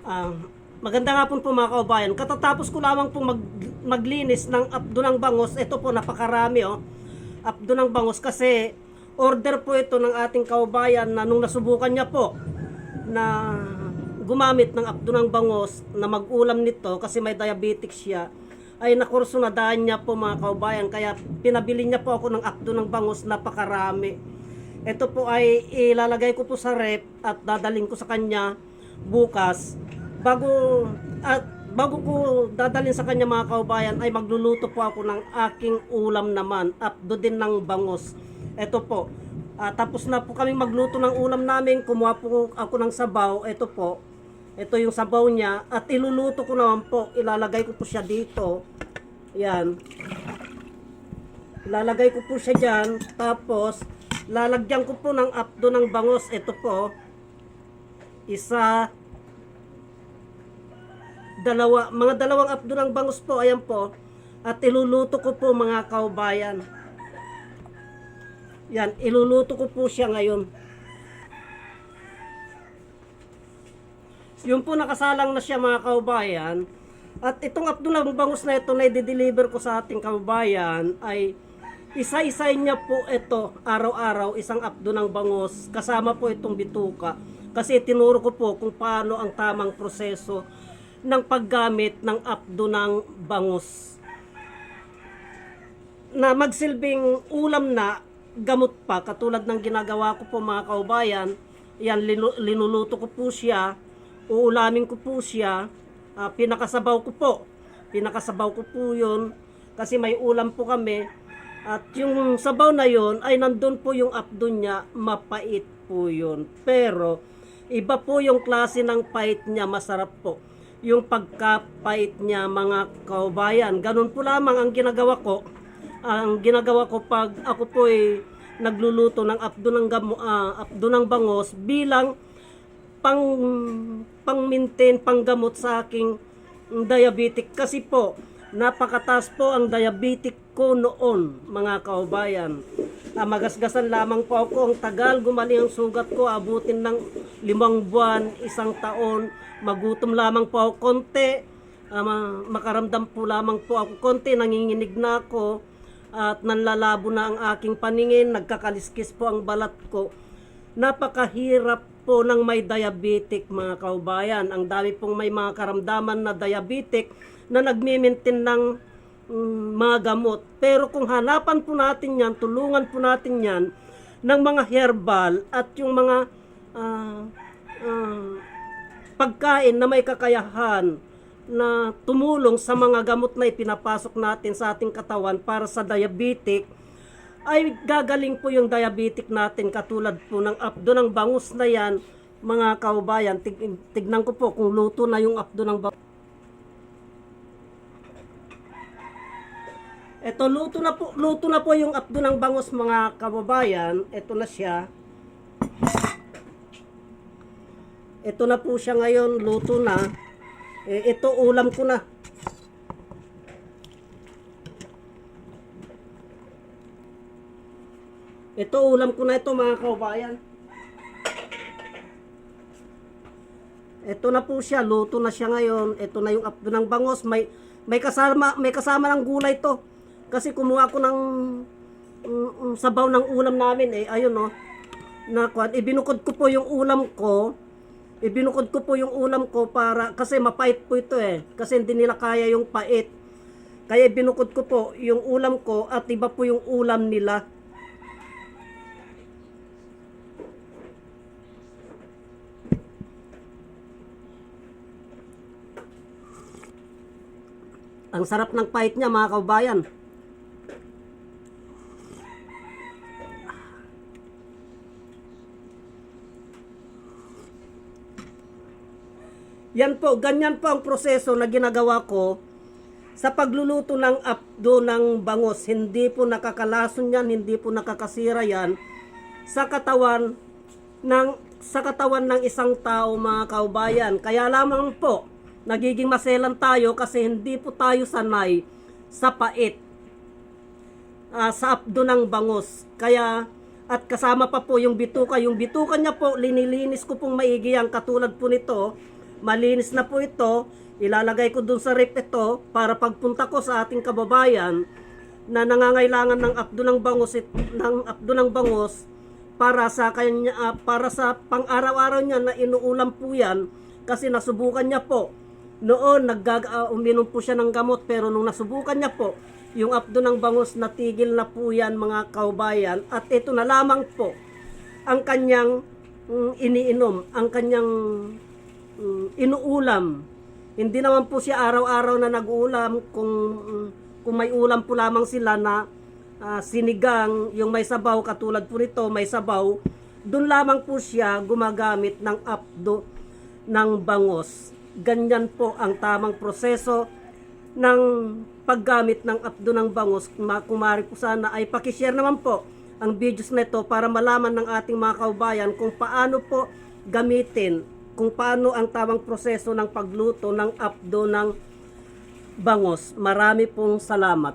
Ah, maganda nga po po mga kaubayan. Katatapos ko lamang po mag, maglinis ng apdo ng bangos. Ito po napakarami oh. Apdo ng bangos kasi order po ito ng ating kaubayan na nung nasubukan niya po na gumamit ng apdo ng bangos na mag-ulam nito kasi may diabetic siya ay nakurso na daan niya po mga kaubayan kaya pinabili niya po ako ng apdo ng bangos napakarami ito po ay ilalagay ko po sa rep at dadaling ko sa kanya bukas bago at bago ko dadalhin sa kanya mga kaubayan ay magluluto po ako ng aking ulam naman apdo din ng bangos ito po. Ah, tapos na po kami magluto ng ulam namin. Kumuha po ako ng sabaw. Ito po. Ito yung sabaw niya. At iluluto ko naman po. Ilalagay ko po siya dito. Yan. Ilalagay ko po siya dyan. Tapos lalagyan ko po ng apdo ng bangos ito po isa dalawa mga dalawang apdo ng bangus po ayan po. At iluluto ko po mga kaubayan. Yan iluluto ko po siya ngayon. Yung po nakasalang na siya mga kaubayan. At itong apdo ng bangus na ito na i-deliver ko sa ating kaubayan ay isa-isay niya po ito araw-araw isang apdo ng bangus. Kasama po itong bituka kasi tinuro ko po kung paano ang tamang proseso ng paggamit ng apdo ng bangus. Na magsilbing ulam na gamot pa. Katulad ng ginagawa ko po mga kaubayan yan linu- linuluto ko po siya uulamin ko po siya ah, pinakasabaw ko po. Pinakasabaw ko po yun kasi may ulam po kami. At yung sabaw na yun ay nandun po yung apdo niya mapait po yun. Pero iba po yung klase ng pait niya masarap po. Yung pagkapait niya mga kaubayan ganun po lamang ang ginagawa ko. Ang ginagawa ko pag ako po ay nagluluto ng apdo ng gamo, ah, apdo ng bangos bilang pang pang-maintain, panggamot sa aking diabetic. Kasi po napakataas po ang diabetic ko noon mga kaubayan. Ah, magasgasan lamang po ako. Ang tagal gumaling ang sugat ko abutin ng limang buwan isang taon. Magutom lamang po ako. Konti Ah, ma- makaramdam po lamang po ako. Konti nanginginig na ako. At nanlalabo na ang aking paningin. Nagkakaliskis po ang balat ko. Napakahirap po ng may diabetic mga kaubayan. Ang dami pong may mga karamdaman na diabetic na nagmimintin ng mm, mga gamot. Pero kung hanapan po natin yan, tulungan po natin yan ng mga herbal at yung mga ah, ah, pagkain na may kakayahan na tumulong sa mga gamot na ipinapasok natin sa ating katawan para sa diabetic, ay gagaling po yung diabetic natin katulad po ng apdo ng bangus na yan mga kaubayan tig, tignan ko po kung luto na yung apdo ng bangus Ito luto na po luto na po yung apdo ng bangus mga kababayan ito na siya ito na po siya ngayon luto na eh, ito ulam ko na Ito, ulam ko na ito mga kaubayan. Ito na po siya, luto na siya ngayon. Ito na yung apdo ng bangos. May may kasama may kasama ng gulay to. Kasi kumuha ko ng mm, mm, sabaw ng ulam namin eh. Ayun no. Na kwan, ibinukod ko po yung ulam ko. Ibinukod ko po yung ulam ko para kasi mapait po ito eh. Kasi hindi nila kaya yung pait. Kaya binukod ko po yung ulam ko at iba po yung ulam nila. Ang sarap ng pait niya mga kaubayan. Yan po, ganyan po ang proseso na ginagawa ko sa pagluluto ng apdo ng bangos. Hindi po nakakalason yan, hindi po nakakasira yan sa katawan ng sa katawan ng isang tao mga kaubayan. Kaya lamang po, nagiging maselan tayo kasi hindi po tayo sanay sa pait. ah, sa apdo ng bangus. Kaya at kasama pa po yung bituka. Yung bituka niya po, linilinis ko pong maigi yan. Katulad po nito, malinis na po ito, ilalagay ko dun sa rip ito para pagpunta ko sa ating kababayan na nangangailangan ng apdo ng bangos it, ng apdo ng bangos para sa kanya ah, para sa pang-araw-araw niya na inuulam po yan kasi nasubukan niya po. Noon naggag ah, uminom po siya ng gamot pero nung nasubukan niya po yung apdo ng bangos natigil na po yan mga kaubayan. At ito na lamang po ang kanyang mm, iniinom ang kanyang mm, inuulam hindi naman po siya araw-araw na nag-uulam kung mm, kung may ulam po lamang sila na ah, sinigang, yung may sabaw katulad po nito, may sabaw, doon lamang po siya gumagamit ng apdo ng bangos. Ganyan po ang tamang proseso ng paggamit ng apdo ng bangos. Ma- Kumari po sana ay pakishare naman po ang videos na ito para malaman ng ating mga kaubayan kung paano po gamitin, kung paano ang tamang proseso ng pagluto ng apdo ng bangos. Marami pong salamat.